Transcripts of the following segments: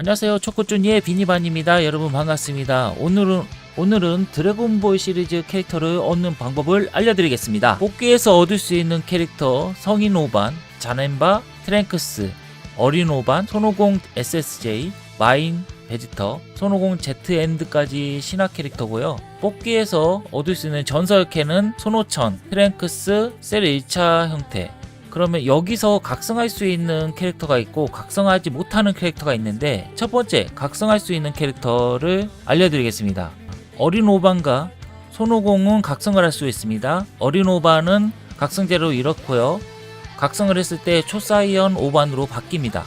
안녕하세요. 초코쭈니의 비니반입니다. 여러분 반갑습니다. 오늘은 오늘은 드래곤볼 시리즈 캐릭터를 얻는 방법을 알려드리겠습니다. 뽑기에서 얻을 수 있는 캐릭터 성인 오반, 자넨바, 트랭크스, 어린 오반, 손오공 SSJ, 마인, 베지터, 손오공 Z엔드까지 신화 캐릭터고요. 뽑기에서 얻을 수 있는 전설캐는 손오천, 트랭크스, 셀 1차 형태, 그러면 여기서 각성할 수 있는 캐릭터가 있고 각성하지 못하는 캐릭터가 있는데 첫 번째 각성할 수 있는 캐릭터를 알려드리겠습니다. 어린 오반과 손오공은 각성을 할 수 있습니다. 어린 오반은 각성제로 이렇고요. 각성을 했을 때 초사이언 오반으로 바뀝니다.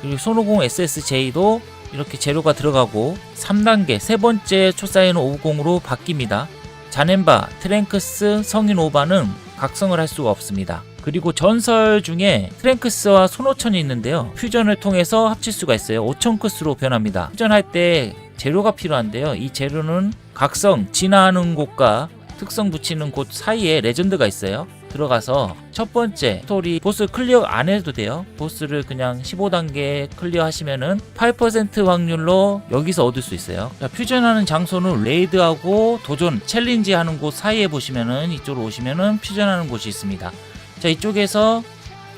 그리고 손오공 SSJ도 이렇게 재료가 들어가고 3단계 세 번째 초사이언 50으로 바뀝니다. 자넨바, 트랭크스, 성인 오반은 각성을 할 수가 없습니다. 그리고 전설 중에 트랭크스와 손오천이 있는데요. 퓨전을 통해서 합칠 수가 있어요. 오천크스로 변합니다. 퓨전할 때 재료가 필요한데요. 이 재료는 각성, 진화하는 곳과 특성 붙이는 곳 사이에 레전드가 있어요. 들어가서 첫 번째 스토리 보스 클리어 안 해도 돼요. 보스를 그냥 15단계 클리어 하시면은 8% 확률로 여기서 얻을 수 있어요. 자, 퓨전하는 장소는 레이드하고 도전 챌린지 하는 곳 사이에 보시면은 이쪽으로 오시면은 퓨전하는 곳이 있습니다. 자, 이쪽에서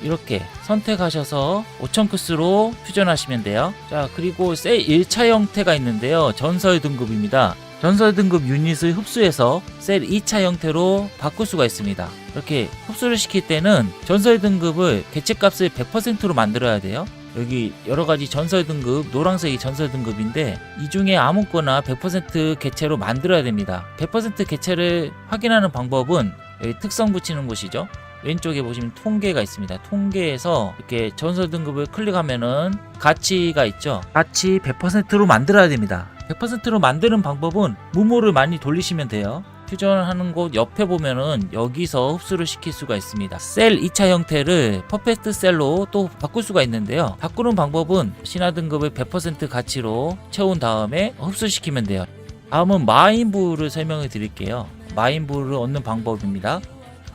이렇게 선택하셔서 5천 크스로 퓨전하시면 돼요. 자, 그리고 셀 1차 형태가 있는데요. 전설 등급입니다. 전설 등급 유닛을 흡수해서 셀 2차 형태로 바꿀 수가 있습니다. 이렇게 흡수를 시킬 때는 전설 등급을 개체값을 100%로 만들어야 돼요. 여기 여러 가지 전설 등급, 노란색이 전설 등급인데 이 중에 아무거나 100% 개체로 만들어야 됩니다. 100% 개체를 확인하는 방법은 여기 특성 붙이는 곳이죠. 왼쪽에 보시면 통계가 있습니다. 통계에서 이렇게 전설 등급을 클릭하면은 가치가 있죠. 가치 100%로 만들어야 됩니다. 100%로 만드는 방법은 무모를 많이 돌리시면 돼요. 퓨전하는 곳 옆에 보면은 여기서 흡수를 시킬 수가 있습니다. 셀 2차 형태를 퍼펙트 셀로 또 바꿀 수가 있는데요. 바꾸는 방법은 신화 등급을 100% 가치로 채운 다음에 흡수시키면 돼요. 다음은 마인부를 설명을 드릴게요. 마인부를 얻는 방법입니다.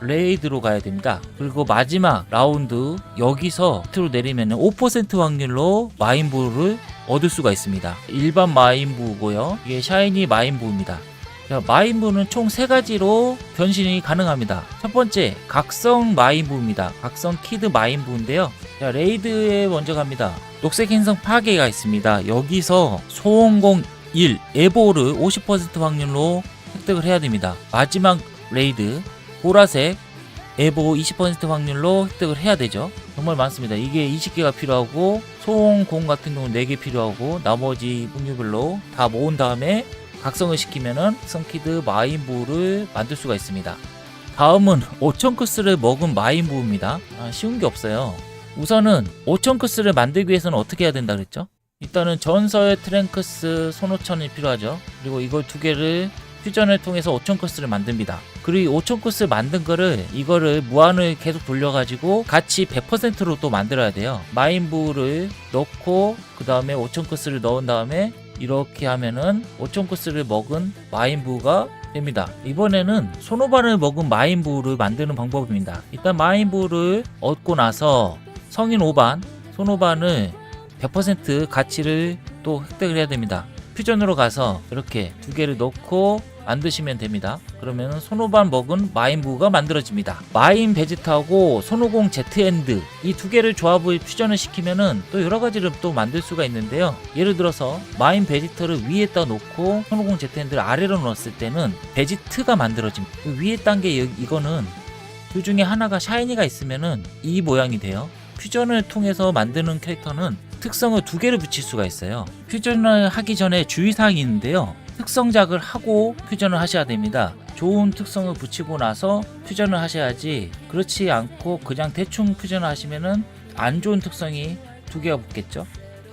레이드로 가야 됩니다. 그리고 마지막 라운드 여기서 밑으로 내리면 5% 확률로 마인부를 얻을 수가 있습니다. 일반 마인부고요. 이게 샤이니 마인부입니다. 자, 마인부는 총세 가지로 변신이 가능합니다. 첫 번째, 각성 마인부입니다. 각성 키드 마인부인데요. 자, 레이드에 먼저 갑니다. 녹색 행성 파괴가 있습니다. 여기서 소원공 1, 에보를 50% 확률로 획득을 해야 됩니다. 마지막 레이드, 보라색 에보 20% 확률로 획득을 해야 되죠. 정말 많습니다. 이게 20개가 필요하고 소홍공 같은 경우는 4개 필요하고 나머지 분류별로 다 모은 다음에 각성을 시키면은 성키드 마인부를 만들 수가 있습니다. 다음은 5천크스를 먹은 마인부입니다. 아, 쉬운 게 없어요. 우선은 5천크스를 만들기 위해서는 어떻게 해야 된다 그랬죠? 일단은 전설 트랭크스 손오천이 필요하죠. 그리고 이걸 두 개를 퓨전을 통해서 5천 코스를 만듭니다. 그리고 5천 코스 만든 거를 이거를 무한을 계속 돌려가지고 같이 100%로 또 만들어야 돼요. 마인부를 넣고 그 다음에 5천 코스를 넣은 다음에 이렇게 하면은 5천 코스를 먹은 마인부가 됩니다. 이번에는 소노바를 먹은 마인부를 만드는 방법입니다. 일단 마인부를 얻고 나서 성인 5반, 소노반을 100% 가치를 또 획득을 해야 됩니다. 퓨전으로 가서 이렇게 두 개를 넣고 만드시면 됩니다. 그러면 손오반 먹은 마인부가 만들어집니다. 마인 베지트하고 손오공 제트엔드 이 두 개를 조합을 퓨전을 시키면은 또 여러 가지를 또 만들 수가 있는데요. 예를 들어서 마인 베지터를 위에다 놓고 손오공 제트엔드를 아래로 넣었을 때는 베지트가 만들어집니다. 그 위에 단계 여- 이거는 그 중에 하나가 샤이니가 있으면은 이 모양이 돼요. 퓨전을 통해서 만드는 캐릭터는 특성을 두 개를 붙일 수가 있어요. 퓨전을 하기 전에 주의사항이 있는데요. 특성작을 하고 퓨전을 하셔야 됩니다. 좋은 특성을 붙이고 나서 퓨전을 하셔야지 그렇지 않고 그냥 대충 퓨전을 하시면은 안 좋은 특성이 두 개가 붙겠죠.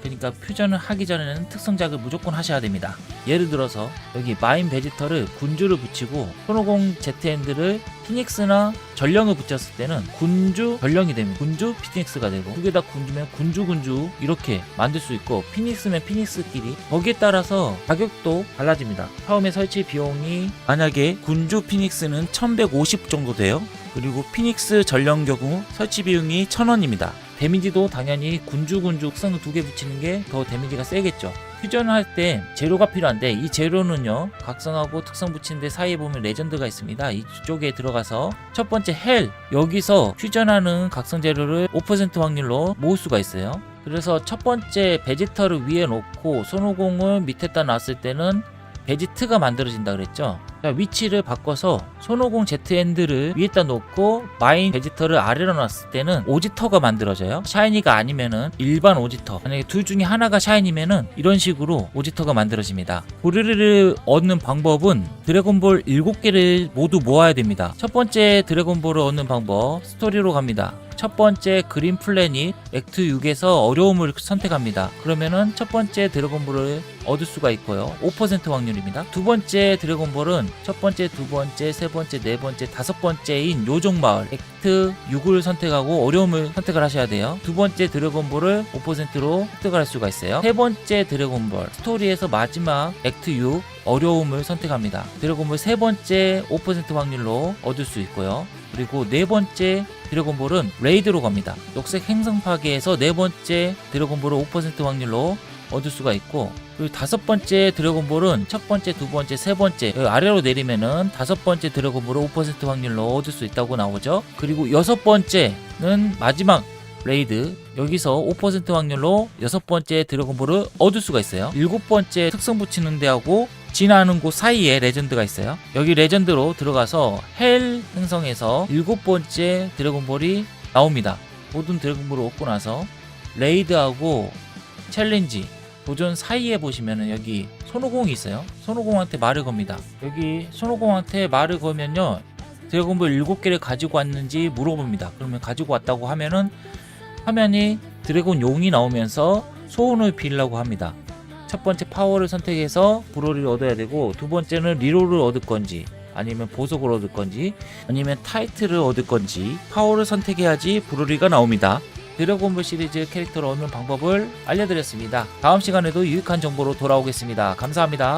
그러니까 퓨전을 하기 전에는 특성작을 무조건 하셔야 됩니다. 예를 들어서 여기 마인 베지터를 군주를 붙이고 손오공 제트핸드를 피닉스나 전령을 붙였을 때는 군주 전령이 되면 군주 피닉스가 되고 두 개 다 군주면 군주 군주 이렇게 만들 수 있고 피닉스면 피닉스끼리 거기에 따라서 가격도 달라집니다. 처음에 설치 비용이 만약에 군주 피닉스는 1150 정도 돼요. 그리고 피닉스 전령 경우 설치 비용이 1000원입니다. 데미지도 당연히 군주군주 특성을 두개 붙이는 게 더 데미지가 세겠죠. 퓨전을 할 때 재료가 필요한데 이 재료는요 각성하고 특성 붙이는데 사이에 보면 레전드가 있습니다. 이쪽에 들어가서 첫 번째 헬 여기서 퓨전하는 각성 재료를 5% 확률로 모을 수가 있어요. 그래서 첫 번째 베지터를 위에 놓고 손오공을 밑에다 놨을 때는 베지트가 만들어진다 그랬죠 자, 위치를 바꿔서 손오공 제트엔드를 위에다 놓고 마인 베지터를 아래로 놨을 때는 오지터가 만들어져요. 샤이니가 아니면은 일반 오지터. 만약에 둘 중에 하나가 샤이니면은 이런 식으로 오지터가 만들어집니다. 보르르를 얻는 방법은 드래곤볼 7개를 모두 모아야 됩니다. 첫 번째 드래곤볼을 얻는 방법 스토리로 갑니다. 첫 번째 그린 플래닛 액트 6에서 어려움을 선택합니다. 그러면은 첫 번째 드래곤볼을 얻을 수가 있고요. 5% 확률입니다. 두 번째 드래곤볼은 첫 번째, 두 번째, 세 번째, 네 번째, 다섯 번째인 요정 마을 액트 6을 선택하고 어려움을 선택을 하셔야 돼요. 두 번째 드래곤볼을 5%로 획득을 할 수가 있어요. 세 번째 드래곤볼 스토리에서 마지막 액트 6 어려움을 선택합니다. 드래곤볼 세 번째 5% 확률로 얻을 수 있고요. 그리고 네 번째 드래곤볼은 레이드로 갑니다. 녹색 행성 파괴에서 네 번째 드래곤볼을 5% 확률로 얻을 수가 있고 그리고 다섯 번째 드래곤볼은 첫 번째, 두 번째, 세 번째 여기 아래로 내리면은 다섯 번째 드래곤볼을 5% 확률로 얻을 수 있다고 나오죠. 그리고 여섯 번째는 마지막 레이드 여기서 5% 확률로 여섯 번째 드래곤볼을 얻을 수가 있어요. 일곱 번째 특성 붙이는 데하고 지나는 곳 사이에 레전드가 있어요. 여기 레전드로 들어가서 헬 행성에서 일곱 번째 드래곤볼이 나옵니다. 모든 드래곤볼을 얻고 나서 레이드하고 챌린지 도전 사이에 보시면은 여기 손오공이 있어요. 손오공한테 말을 겁니다. 여기 손오공한테 말을 걸면요. 드래곤볼 7개를 가지고 왔는지 물어봅니다. 그러면 가지고 왔다고 하면은 화면이 드래곤 용이 나오면서 소원을 빌라고 합니다. 첫 번째 파워를 선택해서 브로리를 얻어야 되고 두 번째는 리로를 얻을 건지 아니면 보석을 얻을 건지 아니면 타이틀을 얻을 건지 파워를 선택해야지 브로리가 나옵니다. 드래곤볼 시리즈 캐릭터를 얻는 방법을 알려드렸습니다. 다음 시간에도 유익한 정보로 돌아오겠습니다. 감사합니다.